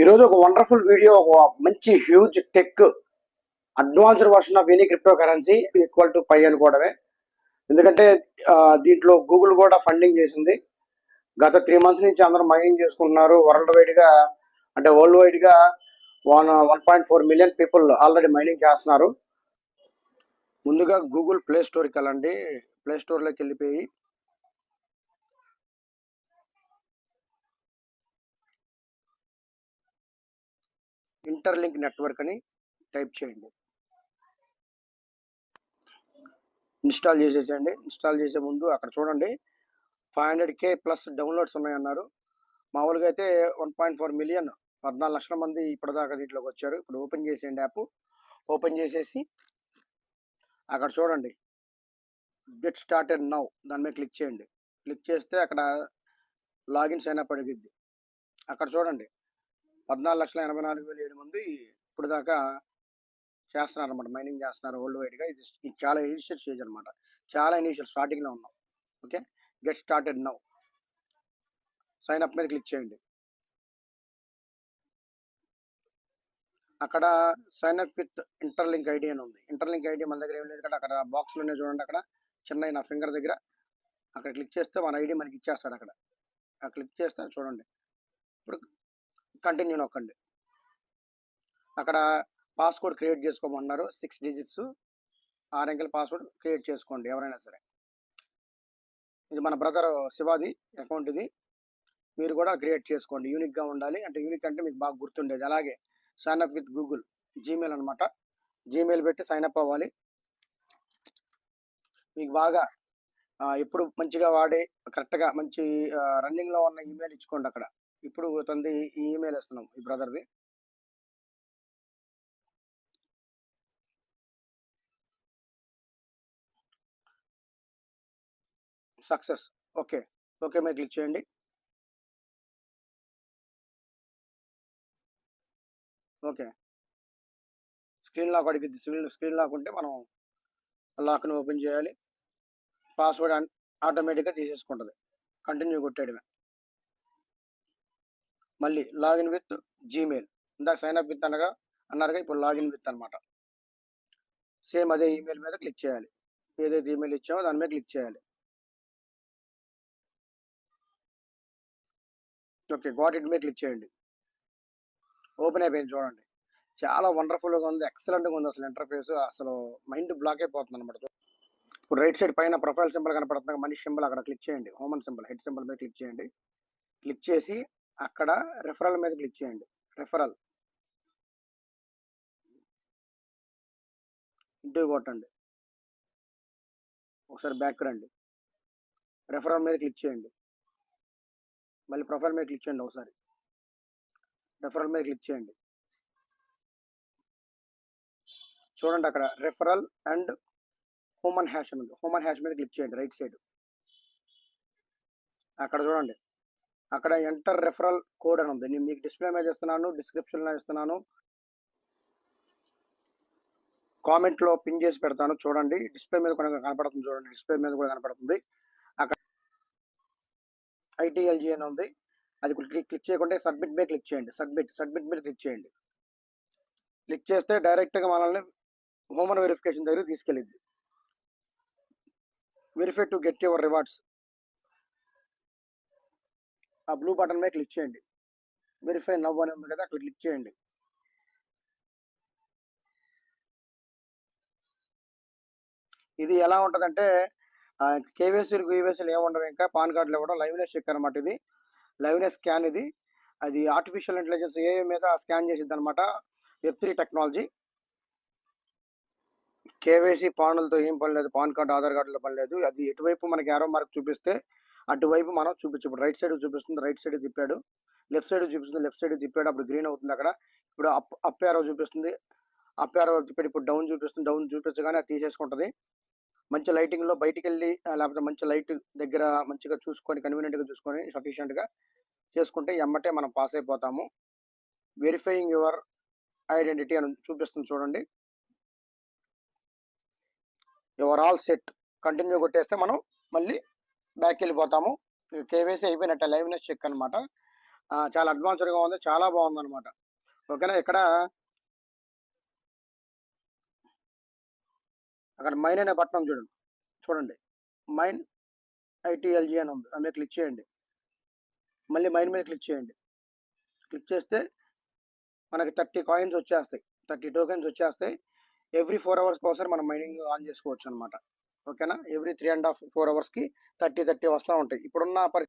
ఈరోజు ఒక wonderful video ఒక మంచి huge tech advanced version of any crypto currency equal to Pi అనుకోవడమే. ఎందుకంటే దీంట్లో గూగుల్ కూడా ఫండింగ్ చేసింది. గత త్రీ మంత్స్ నుంచి అందరూ మైనింగ్ చేసుకుంటున్నారు. వరల్డ్ వైడ్గా అంటే వరల్డ్ వైడ్గా one one point four million people already mining చేస్తున్నారు. ముందుగా గూగుల్ ప్లే స్టోర్కి వెళ్ళండి. ప్లే స్టోర్లోకి వెళ్ళిపోయి ఇంటర్లింక్ నెట్వర్క్ అని టైప్ చేయండి. ఇన్స్టాల్ చేసేసేయండి. ఇన్స్టాల్ చేసే ముందు అక్కడ చూడండి. Five hundred K plus downloads ఉన్నాయన్నారు. మామూలుగా అయితే వన్ పాయింట్ ఫోర్ మిలియన్ పద్నాలుగు లక్షల మంది ఇప్పటిదాకా దీంట్లోకి వచ్చారు. ఇప్పుడు ఓపెన్ చేసేయండి యాప్. ఓపెన్ చేసేసి అక్కడ చూడండి. గెట్ స్టార్టెడ్ నౌ దాని మీద క్లిక్ చేయండి. క్లిక్ చేస్తే అక్కడ లాగిన్ సైన్ అప్ అడిగిద్ది అక్కడ చూడండి. పద్నాలుగు లక్షల ఎనభై నాలుగు వేల ఏడు మంది ఇప్పుడు దాకా చేస్తున్నారు అనమాట మైనింగ్ చేస్తున్నారు వరల్డ్ వైడ్గా ఇది ఇది చాలా ఇనిషియల్ స్టేజ్ అనమాట చాలా ఇనిషియల్ స్టార్టింగ్లో ఉన్నాం. Okay? Get started now. Sign up మీద క్లిక్ చేయండి. అక్కడ sign up with Interlink ID అని ఉంది. ఇంటర్లింక్ ఐడి మన దగ్గర ఏం లేదు కదా. అక్కడ బాక్స్లోనే చూడండి అక్కడ. చిన్న నా ఫింగర్ దగ్గర. అక్కడ క్లిక్ చేస్తే మన ఐడి మనకి ఇచ్చేస్తాడు అక్కడ. ఆ క్లిక్ చేస్తే చూడండి. ఇప్పుడు కంటిన్యూ నొక్కండి. అక్కడ పాస్వర్డ్ క్రియేట్ చేసుకోమన్నారు. Six digits. ఆరు అంకెల పాస్వర్డ్ క్రియేట్ చేసుకోండి ఎవరైనా సరే. ఇది మన బ్రదర్ శివాది అకౌంట్ ఇది. మీరు కూడా క్రియేట్ చేసుకోండి. యూనిక్గా ఉండాలి. అంటే యూనిక్ అంటే మీకు బాగా గుర్తుండేది. అలాగే sign up with Google Gmail అనమాట జీమెయిల్ పెట్టి సైన్ అప్ అవ్వాలి. మీకు బాగా ఎప్పుడు మంచిగా వాడే కరెక్ట్గా మంచి రన్నింగ్లో ఉన్న ఈమెయిల్ ఇచ్చుకోండి అక్కడ. ఇప్పుడు తంది ఈ ఈమెయిల్ ఇస్తున్నాం ఈ బ్రదర్ది. సక్సెస్. ఓకే. ఓకే మీరు క్లిక్ చేయండి. ఓకే. స్క్రీన్ లాక్ అడిగింది స్క్రీన్ స్క్రీన్ లాక్ ఉంటే మనం లాక్ని ఓపెన్ చేయాలి. పాస్వర్డ్ ఆటోమేటిక్గా తీసేసుకుంటుంది. కంటిన్యూ కొట్టేయడమే. మళ్ళీ లాగిన్ విత్ జీమెయిల్. ఇందాక సైన్ అప్ విత్ అనగా అన్నారుగా ఇప్పుడు లాగిన్ విత్ అనమాట. సేమ్ అదే ఈమెయిల్ మీద క్లిక్ చేయాలి. ఏదైతే ఈమెయిల్ ఇచ్చామో దాని మీద క్లిక్ చేయాలి. ఓకే గాట్ ఇట్ మీద క్లిక్ చేయండి. ఓపెన్ అయిపోయింది చూడండి. చాలా వండర్ఫుల్గా ఉంది ఎక్సలెంట్గా ఉంది అసలు ఇంటర్ఫేస్. అసలు మైండ్ బ్లాక్ అయిపోతుంది అనమాట ఇప్పుడు రైట్ సైడ్ పైన ప్రొఫైల్ సింబల్ కనపడుతుంది మనిషి సింబల్ అక్కడ క్లిక్ చేయండి. హోమన్ సింబల్ హెడ్ సింబల్ మీద క్లిక్ చేయండి. క్లిక్ చేసి అక్కడ రెఫరల్ మీద క్లిక్ చేయండి. రెఫరల్ ఇంటూ కొట్టండి ఒకసారి బ్యాక్ రండి. రెఫరల్ మీద క్లిక్ చేయండి. మళ్ళీ ప్రొఫైల్ మీద క్లిక్ చేయండి ఒకసారి. రెఫరల్ మీద క్లిక్ చేయండి. చూడండి అక్కడ రెఫరల్ అండ్ హ్యూమన్ హ్యాష్ ఉంది. హ్యూమన్ హ్యాష్ మీద క్లిక్ చేయండి రైట్ సైడ్ అక్కడ చూడండి. అక్కడ ఎంటర్ రెఫరల్ కోడ్ అని ఉంది. నేను మీకు డిస్ప్లే మీద ఇస్తున్నాను డిస్క్రిప్షన్ ఇస్తున్నాను. కామెంట్లో పిన్ చేసి పెడతాను. చూడండి. డిస్ప్లే మీద కూడా కనపడుతుంది చూడండి. డిస్ప్లే మీద కూడా కనపడుతుంది. అక్కడ ఐటీఎల్జీ అని ఉంది. అది క్లిక్ క్లిక్ చేయకుండా సబ్మిట్ మీద క్లిక్ చేయండి. సబ్మిట్ సబ్మిట్ మీద క్లిక్ చేయండి. క్లిక్ చేస్తే డైరెక్ట్గా మనల్ని హోమన్ వెరిఫికేషన్ దగ్గర తీసుకెళ్ళింది verify to get your rewards ఆ బ్లూ బటన్ మీద క్లిక్ చేయండి. వెరిఫై నవ్ అని ఉంది కదా అక్కడ క్లిక్ చేయండి. ఇది ఎలా ఉంటుందంటే కేవైసీలు కేవైసీలు ఏముండవు ఇంకా. పాన్ కార్డులు ఇవ్వడం లైవ్నెస్ చెక్ అనమాట ఇది. లైవ్నెస్ స్కాన్ ఇది. అది ఆర్టిఫిషియల్ ఇంటెలిజెన్స్ ఏ మీద స్కాన్ చేసింది అనమాట వెబ్ త్రీ టెక్నాలజీ. కేవైసీ పానులతో ఏం పని లేదు పాన్ కార్డు ఆధార్ కార్డులో పని లేదు. అది ఎటువైపు మనకి ఎరో మార్క్ చూపిస్తే అటువైపు మనం చూపించు ఇప్పుడు రైట్ సైడ్ చూపిస్తుంది రైట్ సైడ్ తిప్పాడు. లెఫ్ట్ సైడ్ చూపిస్తుంది లెఫ్ట్ సైడ్ తిప్పాడు అప్పుడు గ్రీన్ అవుతుంది అక్కడ. ఇప్పుడు అప్ అప్ ఏరో చూపిస్తుంది. అప్ ఏరో తిప్పాడు ఇప్పుడు డౌన్ చూపిస్తుంది డౌన్ చూపించగానే అది తీసేసుకుంటుంది. మంచి లైటింగ్లో బయటికి వెళ్ళి లేకపోతే మంచి లైట్ దగ్గర మంచిగా చూసుకొని కన్వీనియంట్గా చూసుకొని సఫిషియెంట్గా చేసుకుంటే ఎమ్మటే మనం పాస్ అయిపోతాము. వెరిఫైయింగ్ యువర్ ఐడెంటిటీ అని చూపిస్తుంది చూడండి. యువర్ ఆల్ సెట్ కంటిన్యూ కొట్టేస్తే మనం మళ్ళీ బ్యాక్ వెళ్ళిపోతాము కేవైసీ అయిపోయినట్ట లైవ్నెస్ చెక్ అనమాట చాలా అడ్వాన్స్‌డ్‌గా ఉంది. చాలా బావుందనమాట. ఓకేనా. ఇక్కడ అక్కడ మైన్ అనే బటన్ చూడండి. చూడండి. మైన్ ఐటీఎల్జీ అని ఉంది. దాని మీద క్లిక్ చేయండి. మళ్ళీ మైన్ మీద క్లిక్ చేయండి. క్లిక్ చేస్తే మనకి 30 కాయిన్స్ వచ్చేస్తాయి. 30 టోకెన్స్ వచ్చేస్తాయి. ఎవ్రీ ఫోర్ అవర్స్ కోసం మనం మైనింగ్ ఆన్ చేసుకోవచ్చు అనమాట ఓకేనా? Every three and half four అవర్స్కి థర్టీ థర్టీ వస్తూ ఉంటాయి. ఇప్పుడున్న పరిస్థితి